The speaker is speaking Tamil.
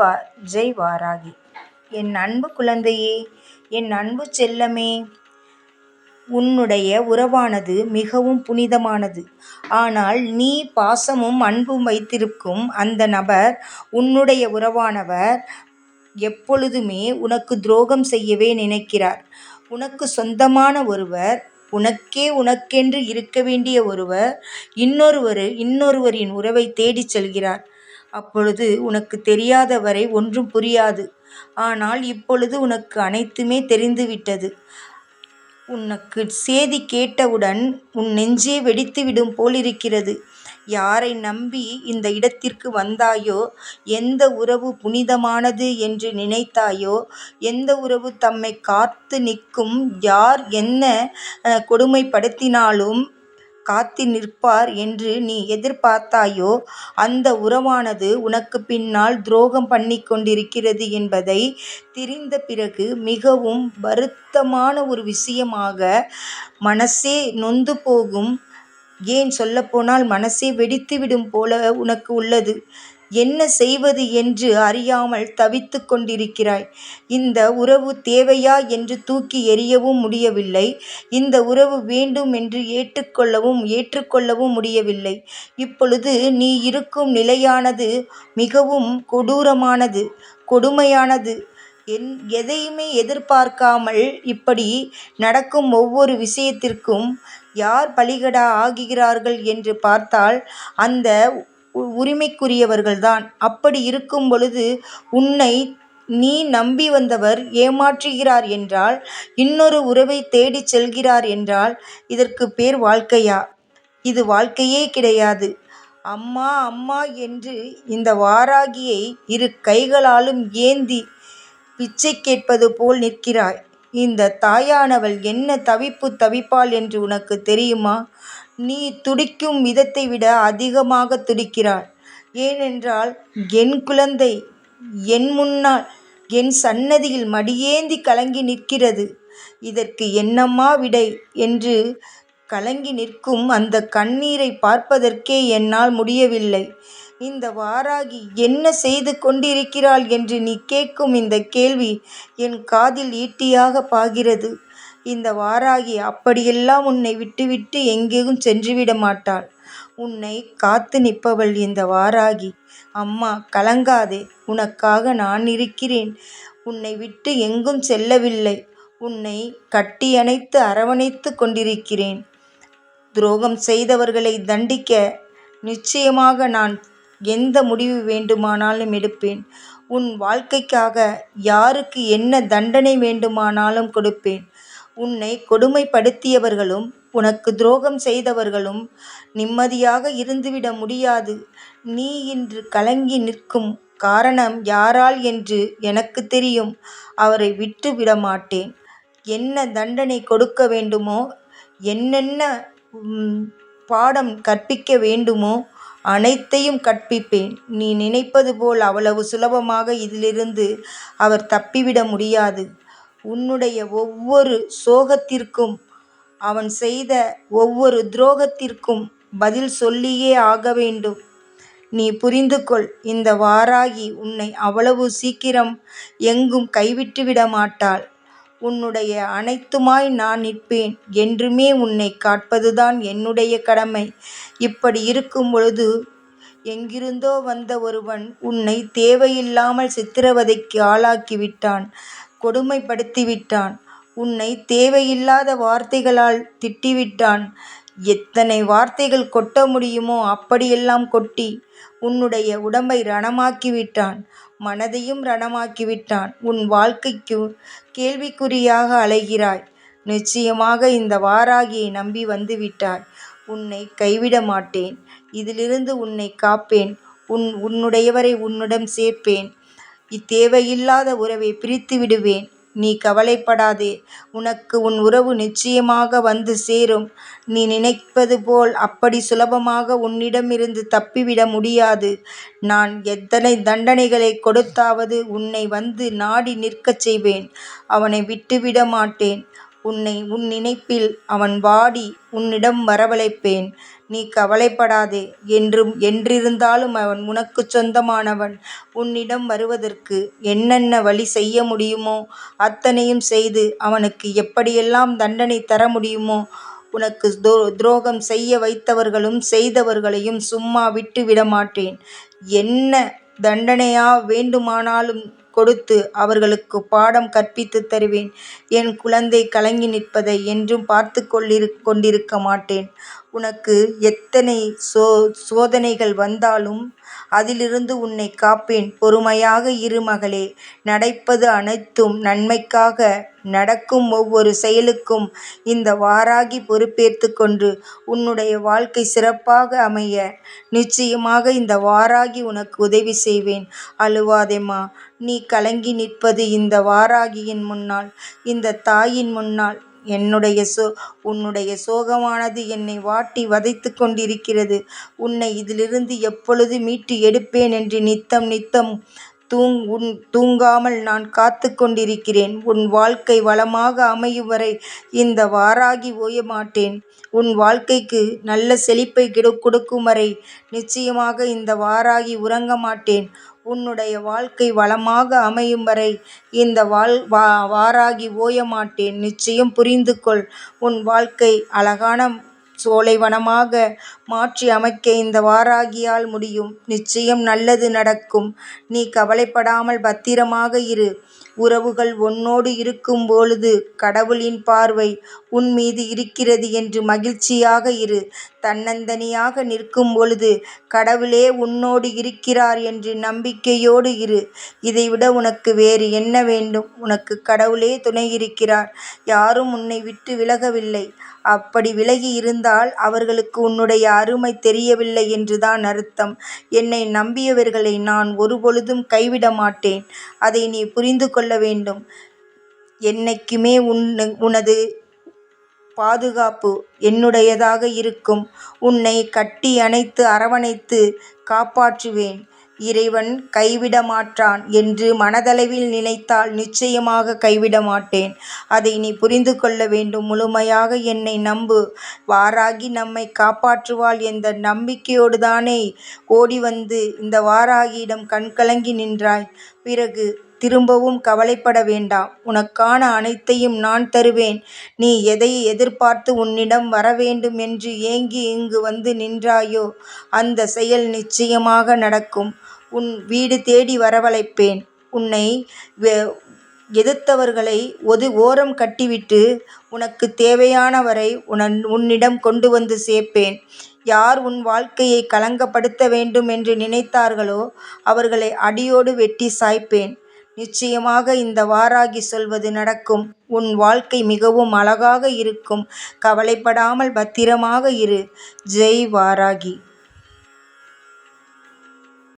வா ஜெய் வாராகி என் அன்பு குழந்தையே என் அன்பு செல்லமே உன்னுடைய உறவானது மிகவும் புனிதமானது. ஆனால் நீ பாசமும் அன்பும் வைத்திருக்கும் அந்த நபர் உன்னுடைய உறவானவர் எப்பொழுதுமே உனக்கு துரோகம் செய்யவே நினைக்கிறார். உனக்கு சொந்தமான ஒருவர் உனக்கே உனக்கென்று இருக்க வேண்டிய ஒருவர் இன்னொருவர் இன்னொருவரின் உறவை தேடிச் செல்கிறார். அப்பொழுது உனக்கு தெரியாத வரை ஒன்றும் புரியாது. ஆனால் இப்பொழுது உனக்கு அனைத்துமே தெரிந்துவிட்டது. உனக்கு சேதி கேட்டவுடன் உன் நெஞ்சே வெடித்துவிடும் போலிருக்கிறது. யாரை நம்பி இந்த இடத்திற்கு வந்தாயோ எந்த உறவு புனிதமானது என்று நினைத்தாயோ எந்த உறவு தம்மை காத்து நிற்கும் யார் என்ன கொடுமைப்படுத்தினாலும் காத்து நிற்பார் என்று நீ எதிர்பார்த்தாயோ அந்த உறவானது உனக்கு பின்னால் துரோகம் பண்ணிக் கொண்டிருக்கிறது என்பதை தெரிந்த பிறகு மிகவும் வருத்தமான ஒரு விஷயமாக மனசே நொந்து போகும். ஏன் சொல்லப்போனால் மனசே வெடித்துவிடும் போல உனக்கு உள்ளது. என்ன செய்வது என்று அறியாமல் தவித்து கொண்டிருக்கிறாய். இந்த உறவு தேவையா என்று தூக்கி எறியவும் முடியவில்லை. இந்த உறவு வேண்டும் என்று ஏற்றுக்கொள்ளவும் ஏற்றுக்கொள்ளவும் முடியவில்லை. இப்பொழுது நீ இருக்கும் நிலையானது மிகவும் கொடூரமானது கொடுமையானது. என் எதையுமே எதிர்பார்க்காமல் இப்படி நடக்கும் ஒவ்வொரு விஷயத்திற்கும் யார் பலிகடா ஆகிறார்கள் என்று பார்த்தால் அந்த உரிமைக்குரியவர்கள்தான். அப்படி இருக்கும் பொழுது உன்னை நீ நம்பி வந்தவர் ஏமாற்றுகிறார் என்றால் இன்னொரு உறவை தேடிச் செல்கிறார் என்றால் இதற்கு பேர் வாழ்க்கையா? இது வாழ்க்கையே கிடையாது. அம்மா அம்மா என்று இந்த வாராகியை இரு கைகளாலும் ஏந்தி பிச்சை கேட்பது போல் நிற்கிறாய். இந்த தாயானவள் என்ன தவிப்பு தவிப்பாள் என்று உனக்கு தெரியுமா? நீ துடிக்கும் விதத்தை விட அதிகமாக துடிக்கிறாள். ஏனென்றால் என் குழந்தை என் முன்னால் என் சன்னதியில் மடியேந்தி கலங்கி நிற்கிறது. இதற்கு என்னம்மா விடை என்று கலங்கி நிற்கும் அந்த கண்ணீரை பார்ப்பதற்கே என்னால் முடியவில்லை. இந்த வாராகி என்ன செய்து கொண்டிருக்கிறாள் என்று நீ கேட்கும் இந்த கேள்வி என் காதில் ஈட்டியாக பாகிறது இந்த வாராகி அப்படியெல்லாம் உன்னை விட்டுவிட்டு எங்கேயும் சென்றுவிட மாட்டாள். உன்னை காத்து நிற்பவள் இந்த வாராகி. அம்மா கலங்காதே உனக்காக நான் இருக்கிறேன். உன்னை விட்டு எங்கும் செல்லவில்லை. உன்னை கட்டியணைத்து அரவணைத்துக் கொண்டிருக்கிறேன். துரோகம் செய்தவர்களை தண்டிக்க நிச்சயமாக நான் எந்த முடிவு வேண்டுமானாலும் எடுப்பேன். உன் வாழ்க்கைக்காக யாருக்கு என்ன தண்டனை வேண்டுமானாலும் கொடுப்பேன். உன்னை கொடுமைப்படுத்தியவர்களும் உனக்கு துரோகம் செய்தவர்களும் நிம்மதியாக இருந்துவிட முடியாது. நீ இன்று கலங்கி நிற்கும் காரணம் யாரால் என்று எனக்கு தெரியும். அவரை விட்டு விடமாட்டேன். என்ன தண்டனை கொடுக்க வேண்டுமோ என்னென்ன பாடம் கற்பிக்க வேண்டுமோ அனைத்தையும் கற்பிப்பேன். நீ நினைப்பது போல் அவ்வளவு சுலபமாக இதிலிருந்து அவர் தப்பிவிட முடியாது. உன்னுடைய ஒவ்வொரு சோகத்திற்கும் அவன் செய்த ஒவ்வொரு துரோகத்திற்கும் பதில் சொல்லியே ஆக வேண்டும். நீ புரிந்து கொள். இந்த வாராகி உன்னை அவ்வளவு சீக்கிரம் எங்கும் கைவிட்டுவிட மாட்டாள். உன்னுடைய அனைத்துமாய் நான் நிற்பேன். என்றுமே உன்னை காட்பதுதான் என்னுடைய கடமை. இப்படி இருக்கும் பொழுது எங்கிருந்தோ வந்த ஒருவன் உன்னை தேவையில்லாமல் சித்திரவதைக்கு ஆளாக்கிவிட்டான். கொடுமைப்படுத்திவிட்டான். உன்னை தேவையில்லாத வார்த்தைகளால் திட்டிவிட்டான். எத்தனை வார்த்தைகள் கொட்ட முடியுமோ அப்படியெல்லாம் கொட்டி உன்னுடைய உடம்பை ரணமாக்கிவிட்டான். மனதையும் ரணமாக்கிவிட்டான். உன் வாழ்க்கைக்கு கேள்விக்குறியாக அலைகிறாய். நிச்சயமாக இந்த வாராகியை நம்பி வந்துவிட்டாய். உன்னை கைவிட மாட்டேன். இதிலிருந்து உன்னை காப்பேன். உன் உன்னுடையவரை உன்னிடம் சேர்ப்பேன். இத்தேவையில்லாத உறவை பிரித்து விடுவேன். நீ கவலைப்படாதே. உனக்கு உன் உறவு நிச்சயமாக வந்து சேரும். நீ நினைப்பது போல் அப்படி சுலபமாக உன்னிடமிருந்து தப்பிவிட முடியாது. நான் எத்தனை தண்டனைகளைக் கொடுத்தாவது உன்னை வந்து நாடி நிற்கச் செய்வேன். அவனை விட்டுவிட மாட்டேன். உன்னை உன் நினைப்பில் அவன் வாடி உன்னிடம் வரவழைப்பேன். நீ கவலைப்படாதே. என்றும் என்றிருந்தாலும் அவன் உனக்கு சொந்தமானவன். உன்னிடம் வருவதற்கு என்னென்ன வழி செய்ய முடியுமோ அத்தனையும் செய்து அவனுக்கு எப்படியெல்லாம் தண்டனை தர முடியுமோ உனக்கு துரோகம் செய்ய வைத்தவர்களும் செய்தவர்களையும் சும்மா விட்டு விடமாட்டேன். என்ன தண்டனையா வேண்டுமானாலும் கொடுத்து அவர்களுக்கு பாடம் கற்பித்துத் தருவேன். என் குழந்தை கலங்கி நிற்பதை என்றும் பார்த்துக் கொண்டிருக்க மாட்டேன். உனக்கு எத்தனை சோ சோதனைகள் வந்தாலும் அதிலிருந்து உன்னை காப்பேன். பொறுமையாக இரு மகளே. நடப்பது அனைத்தும் நன்மைக்காக. நடக்கும் ஒவ்வொரு செயலுக்கும் இந்த வாராகி பொறுப்பேற்று கொண்டு உன்னுடைய வாழ்க்கை சிறப்பாக அமைய நிச்சயமாக இந்த வாராகி உனக்கு உதவி செய்வேன். அழுவாதேம்மா. நீ கலங்கி நிற்பது இந்த வாராகியின் முன்னால். இந்த தாயின் முன்னால். என்னுடைய சோ உன்னுடைய சோகமானது என்னை வாட்டி வதைத்து கொண்டிருக்கிறது. உன்னை இதிலிருந்து எப்பொழுது மீட்டு எடுப்பேன் என்று நித்தம் நித்தம் தூங் உன் தூங்காமல் நான் காத்து கொண்டிருக்கிறேன். உன் வாழ்க்கை வளமாக அமையும் வரை இந்த வாராகி ஓயமாட்டேன். உன் வாழ்க்கைக்கு நல்ல செழிப்பைக் கொடுக்கும் வரை நிச்சயமாக இந்த வாராகி உறங்க மாட்டேன். உன்னுடைய வாழ்க்கை வளமாக அமையும் வரை இந்த வாழ் வா வாராகி ஓய மாட்டேன் நிச்சயம் புரிந்து கொள். உன் வாழ்க்கை அழகான சோலைவனமாக மாற்றி அமைக்க இந்த வாராகியால் முடியும். நிச்சயம் நல்லது நடக்கும். நீ கவலைப்படாமல் பத்திரமாக இரு. உறவுகள் உன்னோடு இருக்கும் பொழுது கடவுளின் பார்வை உன் மீது இருக்கிறது என்று மகிழ்ச்சியாக இரு. தன்னந்தனியாக நிற்கும் பொழுது கடவுளே உன்னோடு இருக்கிறார் என்று நம்பிக்கையோடு இரு. இதைவிட உனக்கு வேறு என்ன வேண்டும்? உனக்கு கடவுளே துணை இருக்கிறார். யாரும் உன்னை விட்டு விலகவில்லை. அப்படி விலகி இருந்தால் அவர்களுக்கு உன்னுடைய அருமை தெரியவில்லை என்றுதான் அர்த்தம். என்னை நம்பியவர்களை நான் ஒருபொழுதும் கைவிட மாட்டேன். அதை நீ புரிந்து கொள்ள வேண்டும். என்னைக்குமே உன் உனது பாதுகாப்பு என்னுடையதாக இருக்கும். உன்னை கட்டி அணைத்து அரவணைத்து காப்பாற்றுவேன். இறைவன் கைவிட மாட்டான் என்று மனதளவில் நினைத்தால் நிச்சயமாக கைவிட மாட்டேன். அதை நீ புரிந்து கொள்ள வேண்டும். முழுமையாக என்னை நம்பு. வாராகி நம்மை காப்பாற்றுவாள் என்ற நம்பிக்கையோடுதானே ஓடி வந்து இந்த வாராகியிடம் கண்கலங்கி நின்றாய். பிறகு திரும்பவும் கவலைப்பட வேண்டாம். உனக்கான அனைத்தையும் நான் தருவேன். நீ எதை எதிர்பார்த்து உன்னிடம் வரவேண்டும் என்று ஏங்கி இங்கு வந்து நின்றாயோ அந்த செயல் நிச்சயமாக நடக்கும். உன் வீடு தேடி வரவழைப்பேன். உன்னை எதிர்த்தவர்களை ஓரம் கட்டிவிட்டு உனக்கு தேவையானவரை உன்னிடம் கொண்டு வந்து சேர்ப்பேன். யார் உன் வாழ்க்கையை களங்கப்படுத்த வேண்டும் என்று நினைத்தார்களோ அவர்களை அடியோடு வெட்டி சாய்ப்பேன். நிச்சயமாக இந்த வாராகி சொல்வது நடக்கும். உன் வாழ்க்கை மிகவும் அழகாக இருக்கும். கவலைப்படாமல் பத்திரமாக இரு. ஜெய் வாராகி.